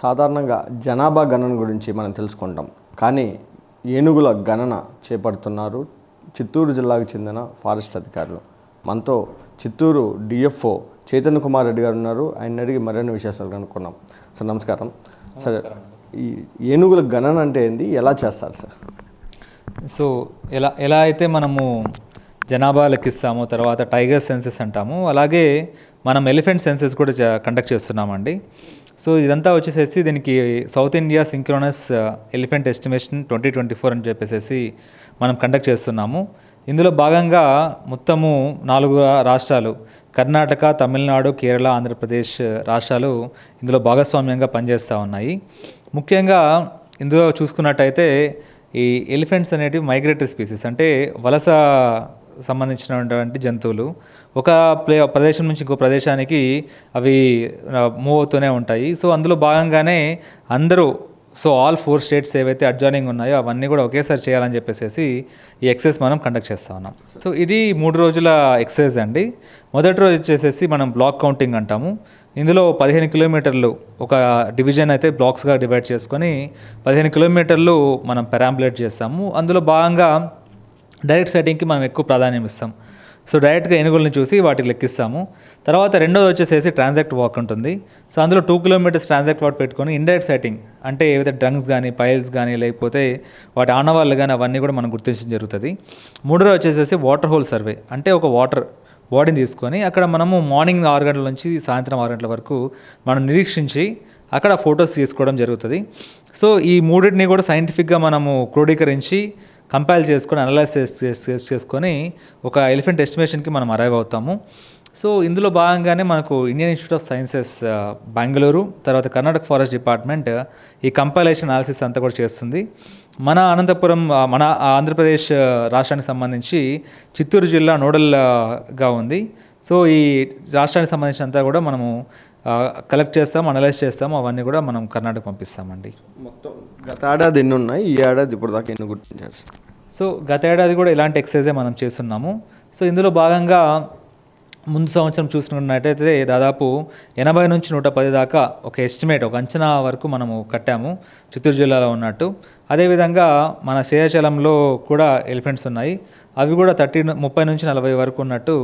సాధారణంగా జనాభా గణన గురించి మనం తెలుసుకుంటాం. కానీ ఏనుగుల గణన చేపడుతున్నారు చిత్తూరు జిల్లాకు చెందిన ఫారెస్ట్ అధికారులు. మనతో చిత్తూరు డిఎఫ్ఓ చైతన్య కుమార్ రెడ్డి గారు ఉన్నారు. ఆయన అడిగి మరిన్ని విశేషాలు కనుక్కున్నాం సార్ నమస్కారం. సార్ ఈ ఏనుగుల గణన అంటే ఏంది? ఎలా చేస్తారు సార్? సో ఎలా ఎలా అయితే మనము జనాభా లెక్కిస్తామో తర్వాత టైగర్ సెన్సెస్ అంటాము అలాగే మనం ఎలిఫెంట్ సెన్సెస్ కూడా కండక్ట్ చేస్తున్నామండి. సో ఇదంతా వచ్చేసేసి దీనికి South India synchronous elephant estimation twenty twenty four అని చెప్పేసి మనం కండక్ట్ చేస్తున్నాము. ఇందులో భాగంగా మొత్తము నాలుగు రాష్ట్రాలు కర్ణాటక తమిళనాడు కేరళ ఆంధ్రప్రదేశ్ రాష్ట్రాలు ఇందులో భాగస్వామ్యంగా పనిచేస్తూ ఉన్నాయి. ముఖ్యంగా ఇందులో చూసుకున్నట్టయితే ఈ ఎలిఫెంట్స్ అనేటివి మైగ్రేటరీ స్పీసీస్ అంటే వలస సంబంధించినటువంటి జంతువులు. ఒక ప్లే ప్రదేశం నుంచి ఇంకో ప్రదేశానికి అవి మూవ్ అవుతూనే ఉంటాయి. సో అందులో భాగంగానే అందరూ సో ఆల్ ఫోర్ స్టేట్స్ ఏవైతే అడ్జాయినింగ్ ఉన్నాయో అవన్నీ కూడా ఒకేసారి చేయాలని చెప్పేసి ఈ ఎక్సైజ్ మనం కండక్ట్ చేస్తా ఉన్నాం. సో ఇది మూడు రోజుల ఎక్సైజ్ అండి. మొదటి రోజు వచ్చేసేసి మనం బ్లాక్ కౌంటింగ్ అంటాము. ఇందులో పదిహేను కిలోమీటర్లు ఒక డివిజన్ అయితే బ్లాక్స్గా డివైడ్ చేసుకొని పదిహేను కిలోమీటర్లు మనం పెరాంబులేట్ చేస్తాము. అందులో భాగంగా డైరెక్ట్ సెట్టింగ్కి మనం ఎక్కువ ప్రాధాన్యం ఇస్తాం. సో డైరెక్ట్గా ఏనుగులను చూసి వాటికి లెక్కిస్తాము. తర్వాత రెండోది వచ్చేసేసి ట్రాన్సాక్ట్ వాక్ ఉంటుంది. సో అందులో టూ కిలోమీటర్స్ ట్రాన్సాక్ట్ వాక్ పెట్టుకొని ఇండైరెక్ట్ సెట్టింగ్ అంటే ఏవైతే డ్రంగ్స్ కానీ పైల్స్ కానీ లేకపోతే వాటి ఆనవాళ్ళు కానీ అవన్నీ కూడా మనం గుర్తించడం జరుగుతుంది. మూడోది వచ్చేసేసి వాటర్ హోల్ సర్వే అంటే ఒక వాటర్ బాడీని తీసుకొని అక్కడ మనము మార్నింగ్ ఆరు గంటల నుంచి సాయంత్రం ఆరు గంటల వరకు మనం నిరీక్షించి అక్కడ ఫొటోస్ తీసుకోవడం జరుగుతుంది. సో ఈ మూడింటిని కూడా సైంటిఫిక్గా మనము క్రోడీకరించి కంపైల్ చేసుకొని అనలైజ్ చేసి చేసుకొని ఒక ఎలిఫెంట్ ఎస్టిమేషన్కి మనం అరైవ్ అవుతాము. సో ఇందులో భాగంగానే మనకు Indian Institute of Sciences Bengaluru తర్వాత కర్ణాటక ఫారెస్ట్ డిపార్ట్మెంట్ ఈ కంపైలేషన్ అనాలిసిస్ అంతా కూడా చేస్తుంది. మన అనంతపురం మన ఆంధ్రప్రదేశ్ రాష్ట్రానికి సంబంధించి చిత్తూరు జిల్లా నోడల్గా ఉంది. సో ఈ రాష్ట్రానికి సంబంధించినంతా కూడా మనము కలెక్ట్ చేస్తాం అనలైజ్ చేస్తాం అవన్నీ కూడా మనం కర్ణాటక పంపిస్తామండి. మొత్తం గత ఏడాది ఎన్ని ఉన్నాయి? ఈ ఏడాది ఇప్పుడు దాకా ఎన్ని గుర్తించారు సో గత ఏడాది కూడా ఇలాంటి ఎక్సైజే మనం చేస్తున్నాము. సో ఇందులో భాగంగా ముందు సంవత్సరం చూసుకున్నట్టయితే దాదాపు ఎనభై నుంచి నూట పది దాకా ఒక ఎస్టిమేట్ ఒక అంచనా వరకు మనము కట్టాము చిత్తూరు జిల్లాలో ఉన్నట్టు. అదేవిధంగా మన శేషాచలంలో కూడా ఎలిఫెంట్స్ ఉన్నాయి. అవి కూడా థర్టీ ముప్పై నుంచి నలభై వరకు ఉన్నట్టు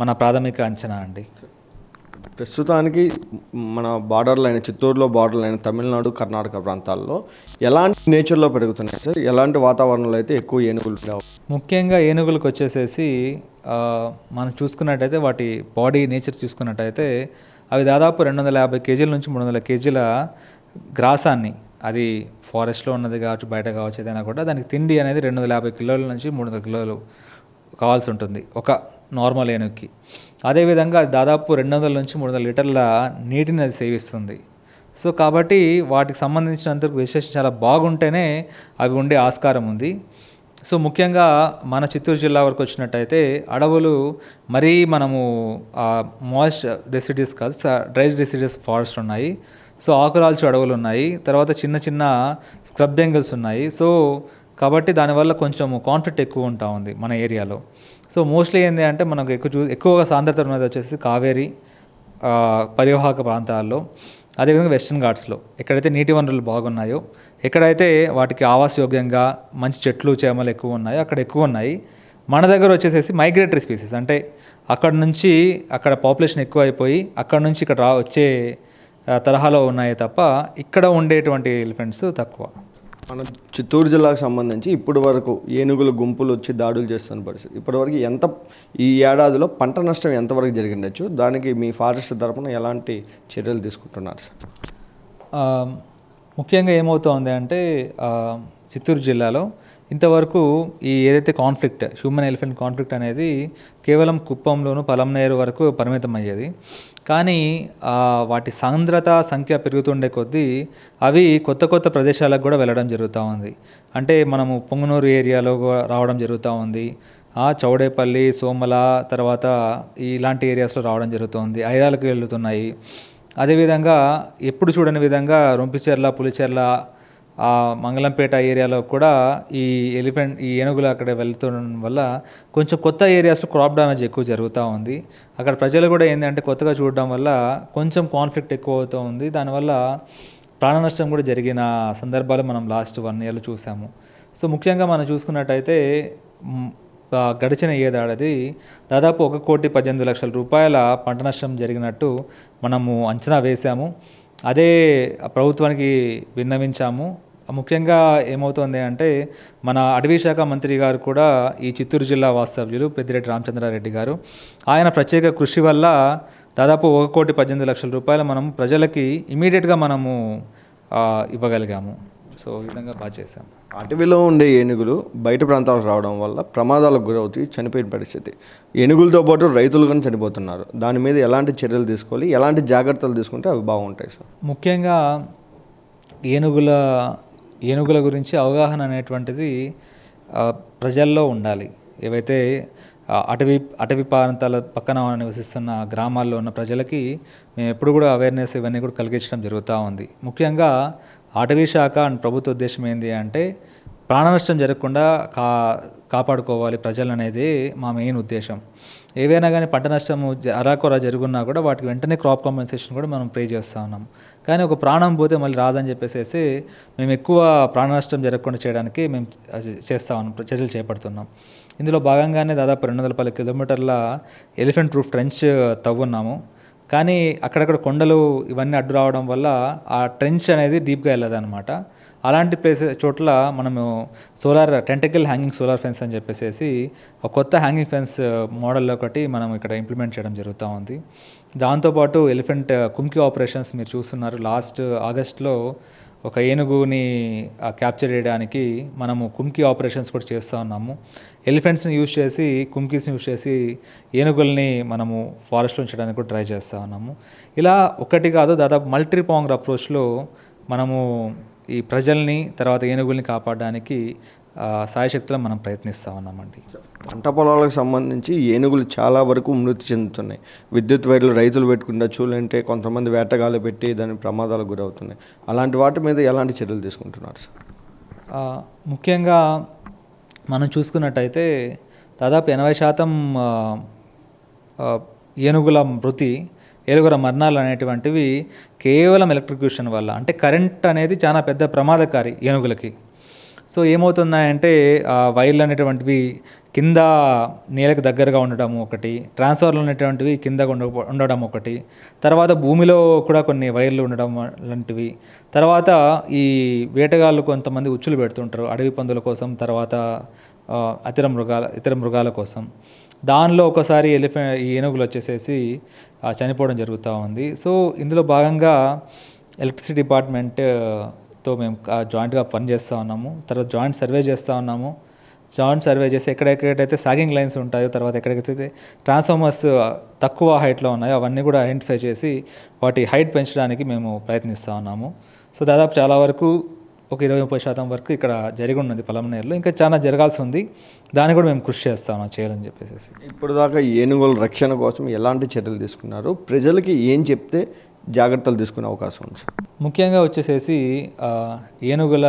మన ప్రాథమిక అంచనా అండి. ప్రస్తుతానికి మన బార్డర్లు అయిన చిత్తూరులో బార్డర్ లైన్ తమిళనాడు కర్ణాటక ప్రాంతాల్లో ఎలాంటి నేచర్లో పెరుగుతున్నాయి సార్? ఎలాంటి వాతావరణంలో అయితే ఎక్కువ ఏనుగులు ముఖ్యంగా ఏనుగులకు వచ్చేసేసి మనం చూసుకున్నట్టయితే వాటి బాడీ నేచర్ చూసుకున్నట్టయితే అవి దాదాపు రెండు వందల యాభై కేజీల నుంచి మూడు వందల కేజీల గ్రాసాన్ని అది ఫారెస్ట్లో ఉన్నది కావచ్చు బయట కావచ్చు ఏదైనా కూడా దానికి తిండి అనేది రెండు వందల యాభై కిలోల నుంచి మూడు వందల కిలోలు కావాల్సి ఉంటుంది ఒక నార్మల్ ఏనుగుకి. అదేవిధంగా అది దాదాపు రెండు వందల నుంచి మూడు వందల లీటర్ల నీటిని అది సేవిస్తుంది. సో కాబట్టి వాటికి సంబంధించినంత విశేషం చాలా బాగుంటేనే అవి ఉండే ఆస్కారం ఉంది. సో ముఖ్యంగా మన చిత్తూరు జిల్లా వరకు వచ్చినట్టయితే అడవులు మరీ మనము మాయిస్ట్ డెసిడీస్ కాదు డ్రై డెసిడీస్ ఫారెస్ట్ ఉన్నాయి. సో ఆకురాల్చు అడవులు ఉన్నాయి. తర్వాత చిన్న చిన్న స్క్రబ్ జంగల్స్ ఉన్నాయి. సో కాబట్టి దానివల్ల కొంచెం కాన్ఫ్లిక్ట్ ఎక్కువ ఉంటా ఉంది మన ఏరియాలో. సో మోస్ట్లీ ఏంటి అంటే మనకు ఎక్కువ చూ ఎక్కువగా సాంద్రత ఉన్నది వచ్చేసి కావేరి పరివాహక ప్రాంతాల్లో. అదేవిధంగా వెస్టర్న్ ఘాట్స్లో. ఎక్కడైతే నీటి వనరులు బాగున్నాయో ఎక్కడైతే వాటికి ఆవాసయోగ్యంగా మంచి చెట్లు చేమలు ఎక్కువ ఉన్నాయో అక్కడ ఎక్కువ ఉన్నాయి. మన దగ్గర వచ్చేసేసి మైగ్రేటరీ స్పీసీస్ అంటే అక్కడ నుంచి అక్కడ పాపులేషన్ ఎక్కువ అయిపోయి అక్కడ నుంచి ఇక్కడ రా వచ్చే తరహాలో ఉన్నాయి తప్ప ఇక్కడ ఉండేటువంటి ఎలిఫెంట్స్ తక్కువ. మన చిత్తూరు జిల్లాకు సంబంధించి ఇప్పటి వరకు ఏనుగుల గుంపులు వచ్చి దాడులు చేస్తున్న పరిస్థితి. ఇప్పటివరకు ఎంత ఈ ఏడాదిలో పంట నష్టం ఎంతవరకు జరిగిండొచ్చు? దానికి మీ ఫారెస్ట్ తరపున ఎలాంటి చర్యలు తీసుకుంటున్నారు సార్? ముఖ్యంగా ఏమవుతోంది అంటే చిత్తూరు జిల్లాలో ఇంతవరకు ఈ ఏదైతే కాన్ఫ్లిక్ట్ హ్యూమన్ ఎలిఫెంట్ కాన్ఫ్లిక్ట్ అనేది కేవలం కుప్పంలోను పలంనేరు వరకు పరిమితం అయ్యేది కానీ వాటి సాంద్రత సంఖ్య పెరుగుతుండే కొద్దీ అవి కొత్త కొత్త ప్రదేశాలకు కూడా వెళ్ళడం జరుగుతూ ఉంది. అంటే మనము పొంగనూరు ఏరియాలో కూడా రావడం జరుగుతూ ఉంది. ఆ చౌడేపల్లి సోమల తర్వాత ఇలాంటి ఏరియాస్లో రావడం జరుగుతుంది ఐరాలకు వెళ్తున్నాయి. అదేవిధంగా ఎప్పుడు చూడని విధంగా రొంపిచెర్ల పులిచెర్ల ఆ మంగళంపేట ఏరియాలో కూడా ఈ ఎలిఫెంట్ ఈ ఏనుగులు అక్కడ వెళ్తుండడం వల్ల కొంచెం కొత్త ఏరియాస్లో క్రాప్ డ్యామేజ్ ఎక్కువ జరుగుతూ ఉంది. అక్కడ ప్రజలు కూడా ఏంటంటే కొత్తగా చూడడం వల్ల కొంచెం కాన్ఫ్లిక్ట్ ఎక్కువ అవుతూ ఉంది. దానివల్ల ప్రాణ నష్టం కూడా జరిగిన సందర్భాలు మనం లాస్ట్ వన్ ఇయర్లో చూసాము. సో ముఖ్యంగా మనం చూసుకున్నట్టయితే గడిచిన ఏడాది దాదాపు ఒక కోటి పద్దెనిమిది లక్షల రూపాయల పంట నష్టం జరిగినట్టు మనము అంచనా వేశాము. అదే ప్రభుత్వానికి విన్నవించాము. ముఖ్యంగా ఏమవుతోంది అంటే మన అటవీ శాఖ మంత్రి గారు కూడా ఈ చిత్తూరు జిల్లా వాస్తవ్యులు పెద్దిరెడ్డి రామచంద్రారెడ్డి గారు. ఆయన ప్రత్యేక కృషి వల్ల దాదాపు ఒక కోటి పద్దెనిమిది లక్షల రూపాయలు మనం ప్రజలకి ఇమీడియట్గా మనము ఇవ్వగలిగాము. సో ఈ విధంగా బాగా చేశాము. అటవీలో ఉండే ఏనుగులు బయట ప్రాంతాలకు రావడం వల్ల ప్రమాదాలకు గురవుతాయి చనిపోయిన పరిస్థితి. ఏనుగులతో పాటు రైతులు కానీ చనిపోతున్నారు. దాని మీద ఎలాంటి చర్యలు తీసుకోవాలి? ఎలాంటి జాగ్రత్తలు తీసుకుంటే అవి బాగుంటాయి సార్? ముఖ్యంగా ఏనుగుల ఏనుగుల గురించి అవగాహన అనేటువంటిది ప్రజల్లో ఉండాలి. ఏవైతే అటవీ అటవీ ప్రాంతాల పక్కన నివసిస్తున్న గ్రామాల్లో ఉన్న ప్రజలకి మేము ఎప్పుడు కూడా అవేర్నెస్ ఇవన్నీ కూడా కలిగించడం జరుగుతూ ఉంది. ముఖ్యంగా అటవీ శాఖ అండ్ ప్రభుత్వ ఉద్దేశం ఏంటి అంటే ప్రాణ నష్టం జరగకుండా కా కాపాడుకోవాలి ప్రజలు అనేది మా మెయిన్ ఉద్దేశం. ఏవైనా కానీ పంట నష్టము జ- అరాకొర జరుగున్నా కూడా వాటికి వెంటనే క్రాప్ కాంపెన్సేషన్ కూడా మనం ప్రే చేస్తూ ఉన్నాం. కానీ ఒక ప్రాణం పోతే మళ్ళీ రాదని చెప్పేసి మేము ఎక్కువ ప్రాణ నష్టం జరగకుండా చేయడానికి మేము అది చర్యలు చేపడుతున్నాం. ఇందులో భాగంగానే దాదాపు రెండు వందల పది కిలోమీటర్ల ఎలిఫెంట్ ప్రూఫ్ ట్రెంచ్ తవ్వున్నాము కానీ అక్కడక్కడ కొండలు ఇవన్నీ అడ్డు రావడం వల్ల ఆ ట్రెంచ్ అనేది డీప్గా వెళ్ళదన్నమాట. అలాంటి ప్లేస్ చోట్ల మనము solar tentacle hanging solar fence అని చెప్పేసి ఒక కొత్త హ్యాంగింగ్ ఫెన్స్ మోడల్ ఒకటి మనం ఇక్కడ ఇంప్లిమెంట్ చేయడం జరుగుతూ ఉంది. దాంతోపాటు ఎలిఫెంట్ కుంకి ఆపరేషన్స్ మీరు చూస్తున్నారు. లాస్ట్ ఆగస్ట్లో ఒక ఏనుగుని క్యాప్చర్ చేయడానికి మనము కుంకి ఆపరేషన్స్ కూడా చేస్తూ ఉన్నాము. ఎలిఫెంట్స్ని యూజ్ చేసి కుంకీస్ని యూజ్ చేసి ఏనుగుల్ని మనము ఫారెస్ట్లో ఉంచడానికి కూడా ట్రై చేస్తూ ఉన్నాము. ఇలా ఒకటి కాదు దాదాపు మల్టీ పాంగ్ అప్రోచ్లో మనము ఈ ప్రజల్ని తర్వాత ఏనుగుల్ని కాపాడడానికి సాయశక్తిలో మనం ప్రయత్నిస్తూ ఉన్నామండి. పంట పొలాలకు సంబంధించి ఏనుగులు చాలా వరకు మృతి చెందుతున్నాయి. విద్యుత్ వైర్లు రైతులు పెట్టుకుంటే చూలంటే కొంతమంది వేటగాళ్ళు పెట్టి దాని ప్రమాదాలకు గురవుతున్నాయి. అలాంటి వాటి మీద ఎలాంటి చర్యలు తీసుకుంటున్నారు సార్? ముఖ్యంగా మనం చూసుకున్నట్టయితే దాదాపు ఎనభై శాతం ఏనుగుల మృతి ఏనుగుల మరణాలు అనేటువంటివి కేవలం ఎలక్ట్రిక్యూషన్ వల్ల అంటే కరెంట్ అనేది చాలా పెద్ద ప్రమాదకారి ఏనుగులకి. సో ఏమవుతున్నాయంటే ఆ వైర్లు అనేటువంటివి కింద నేలకు దగ్గరగా ఉండడం ఒకటి ట్రాన్స్ఫార్మర్లు అనేటువంటివి కింద ఉండ ఉండడం ఒకటి తర్వాత భూమిలో కూడా కొన్ని వైర్లు ఉండడం లాంటివి తర్వాత ఈ వేటగాళ్ళు కొంతమంది ఉచ్చులు పెడుతుంటారు అడవి పందుల కోసం తర్వాత ఇతర మృగాల ఇతర మృగాల కోసం. దానిలో ఒకసారి ఎలిఫె ఈ ఏనుగులు వచ్చేసేసి చనిపోవడం జరుగుతూ ఉంది. సో ఇందులో భాగంగా ఎలక్ట్రిసిటీ డిపార్ట్మెంట్ తో మేము జాయింట్గా పనిచేస్తూ ఉన్నాము. తర్వాత జాయింట్ సర్వే చేస్తూ ఉన్నాము. జాయింట్ సర్వే చేసి ఎక్కడెక్కడైతే సాగింగ్ లైన్స్ ఉంటాయో తర్వాత ఎక్కడెక్కడైతే ట్రాన్స్ఫార్మర్స్ తక్కువ హైట్లో ఉన్నాయో అవన్నీ కూడా ఐడెంటిఫై చేసి వాటి హైట్ పెంచడానికి మేము ప్రయత్నిస్తూ ఉన్నాము. సో దాదాపు చాలా వరకు ఒక ఇరవై ముప్పై శాతం వరకు ఇక్కడ జరిగి ఉన్నది పలమనేరులో. ఇంకా చాలా జరగాల్సి ఉంది. దాన్ని కూడా మేము కృషి చేస్తాం చేయాలని చెప్పేసి ఇప్పుడు దాకా ఏనుగుల రక్షణ కోసం ఎలాంటి చర్యలు తీసుకున్నారు? ప్రజలకి ఏం చెప్తే జాగ్రత్తలు తీసుకునే అవకాశం ఉంది సార్. ముఖ్యంగా వచ్చేసేసి ఏనుగుల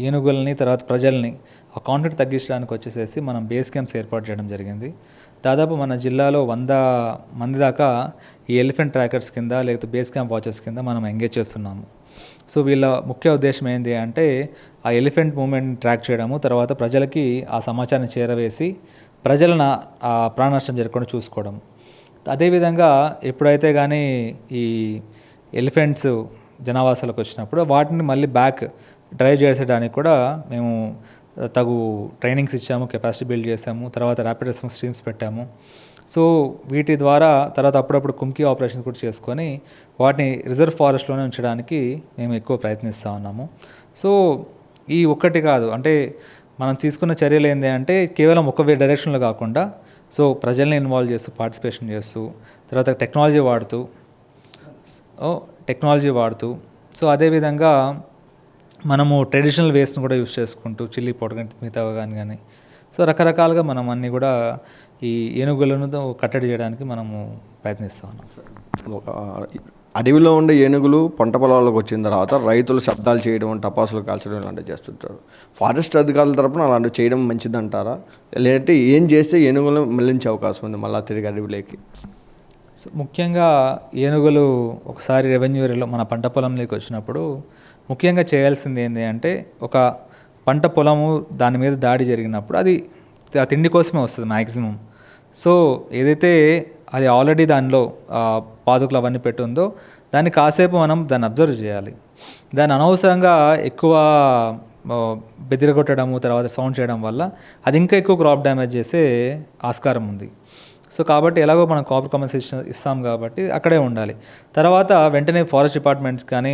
ఏనుగులని తర్వాత ప్రజల్ని ఆ కాన్ఫ్లిక్ట్ తగ్గించడానికి వచ్చేసేసి మనం బేస్ క్యాంప్స్ ఏర్పాటు చేయడం జరిగింది. దాదాపు మన జిల్లాలో వంద మంది దాకా ఈ ఎలిఫెంట్ ట్రాకర్స్ కింద లేకపోతే బేస్ క్యాంప్ వాచెస్ కింద మనం ఎంగేజ్ చేస్తున్నాము. సో వీళ్ళ ముఖ్య ఉద్దేశం ఏంటి అంటే ఆ ఎలిఫెంట్ మూమెంట్ ట్రాక్ చేయడము తర్వాత ప్రజలకి ఆ సమాచారాన్ని చేరవేసి ప్రజలను ఆ ప్రాణ నష్టం జరగకుండా చూసుకోవడం. అదేవిధంగా ఎప్పుడైతే కానీ ఈ ఎలిఫెంట్స్ జనావాసాలకు వచ్చినప్పుడు వాటిని మళ్ళీ బ్యాక్ డ్రైవ్ చేసేయడానికి కూడా మేము తగు ట్రైనింగ్స్ ఇచ్చాము కెపాసిటీ బిల్డ్ చేసాము తర్వాత ర్యాపిడ్ రెస్పాన్స్ టీమ్స్ పెట్టాము. సో వీటి ద్వారా తర్వాత అప్పుడప్పుడు కుంకి ఆపరేషన్స్ కూడా చేసుకొని వాటిని రిజర్వ్ ఫారెస్ట్లోనే ఉంచడానికి మేము ఎక్కువ ప్రయత్నిస్తూ ఉన్నాము. సో ఈ ఒక్కటి కాదు అంటే మనం తీసుకున్న చర్యలు ఏంటి అంటే కేవలం ఒక వే డైరెక్షన్లో కాకుండా సో ప్రజల్ని ఇన్వాల్వ్ చేస్తూ పార్టిసిపేషన్ చేస్తూ తర్వాత టెక్నాలజీ వాడుతూ ఓ టెక్నాలజీ వాడుతూ సో అదేవిధంగా మనము ట్రెడిషనల్ వేస్ట్ని కూడా యూస్ చేసుకుంటూ చిల్లీ పొడ కానీ మిగతా కానీ కానీ సో రకరకాలుగా మనం అన్నీ కూడా ఈ ఏనుగులను కట్టడి చేయడానికి మనము ప్రయత్నిస్తూ ఉన్నాం. ఒక అడవిలో ఉండే ఏనుగులు పంట పొలాలకు వచ్చిన తర్వాత రైతులు శబ్దాలు చేయడం టపాసులు కాల్చడం ఇలాంటివి చేస్తుంటారు. ఫారెస్ట్ అధికారుల తరపున అలాంటివి చేయడం మంచిదంటారా? లేదంటే ఏం చేస్తే ఏనుగులను మళ్ళించే అవకాశం ఉంది మళ్ళీ తిరిగి అడవిలోకి? సో ముఖ్యంగా ఏనుగులు ఒకసారి రెవెన్యూ ఏరియాలో మన పంట పొలంలోకి వచ్చినప్పుడు ముఖ్యంగా చేయాల్సింది ఏంటి అంటే ఒక పంట పొలము దాని మీద దాడి జరిగినప్పుడు అది ఆ తిండి కోసమే వస్తుంది మ్యాక్సిమం సో ఏదైతే అది ఆల్రెడీ దానిలో పాదుకులు అవన్నీ పెట్టి ఉందో దాన్ని కాసేపు మనం దాన్ని అబ్జర్వ్ చేయాలి. దాన్ని అనవసరంగా ఎక్కువ బెదిరగొట్టడము తర్వాత సౌండ్ చేయడం వల్ల అది ఇంకా ఎక్కువ క్రాప్ డ్యామేజ్ చేసే ఆస్కారం ఉంది. సో కాబట్టి ఎలాగో మనం కాపర్ కాంపెన్సేషన్ ఇస్తాం కాబట్టి అక్కడే ఉండాలి. తర్వాత వెంటనే ఫారెస్ట్ డిపార్ట్మెంట్స్ కానీ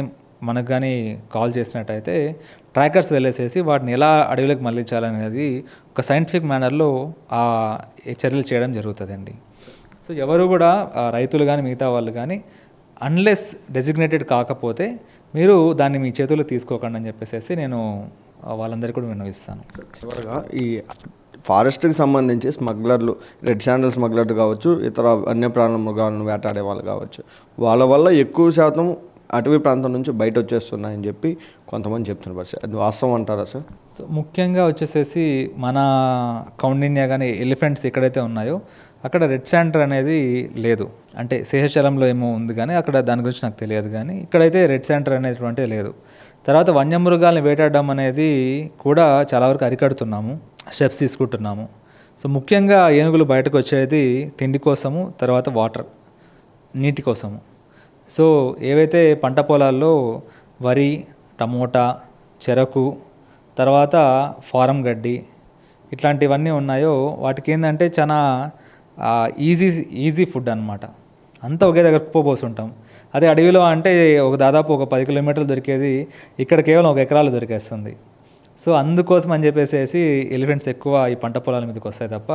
మనకు కానీ కాల్ చేసినట్టయితే ట్రాకర్స్ వెళ్ళేసేసి వాటిని ఎలా అడవిలోకి మళ్ళించాలనేది ఒక సైంటిఫిక్ మేనర్లో ఆ చర్యలు చేయడం జరుగుతుందండి. సో ఎవరు కూడా రైతులు కానీ మిగతా వాళ్ళు కానీ అన్లెస్ డెసిగ్నేటెడ్ కాకపోతే మీరు దాన్ని మీ చేతుల్లో తీసుకోకండి అని చెప్పేసి నేను వాళ్ళందరికీ కూడా విన్నవిస్తాను. చివరగా ఈ ఫారెస్ట్కి సంబంధించి స్మగ్లర్లు రెడ్ శాండల్ స్మగ్లర్లు కావచ్చు ఇతర వన్యప్రాణ మృగాలను వేటాడే వాళ్ళు కావచ్చు వాళ్ళ వల్ల ఎక్కువ శాతం అటవీ ప్రాంతం నుంచి బయట వచ్చేస్తున్నాయని చెప్పి కొంతమంది చెప్తున్నారు. సార్ అది వాస్తవం అంటారా సార్? సో ముఖ్యంగా వచ్చేసేసి మన కౌండిన్యా కానీ ఎలిఫెంట్స్ ఎక్కడైతే ఉన్నాయో అక్కడ రెడ్ శాంటర్ అనేది లేదు. అంటే శేషచలంలో ఏమో ఉంది కానీ అక్కడ దాని గురించి నాకు తెలియదు కానీ ఇక్కడైతే రెడ్ శాంటర్ అనేటువంటిది లేదు. తర్వాత వన్యమృగాల్ని వేటాడడం అనేది కూడా చాలా వరకు అరికడుతున్నాము స్టెప్స్ తీసుకుంటున్నాము. సో ముఖ్యంగా ఏనుగులు బయటకు వచ్చేది తిండి కోసము తర్వాత వాటర్ నీటి కోసము. సో ఏవైతే పంట పొలాల్లో వరి టమోటా చెరకు తర్వాత ఫారం గడ్డి ఇట్లాంటివన్నీ ఉన్నాయో వాటికి ఏంటంటే చాలా ఈజీ ఈజీ ఫుడ్ అనమాట అంతా ఒకే దగ్గర కుప్పపోసుంటాం అదే అడవిలో అంటే ఒక దాదాపు ఒక పది కిలోమీటర్లు దొరికేది ఇక్కడ కేవలం ఒక ఎకరాలు దొరికేస్తుంది. సో అందుకోసం అని చెప్పేసి ఎలిఫెంట్స్ ఎక్కువ ఈ పంట పొలాల మీదకి వస్తాయి తప్ప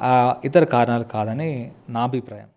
ఆ, ఇతర కారణాలు కాదని నా అభిప్రాయం.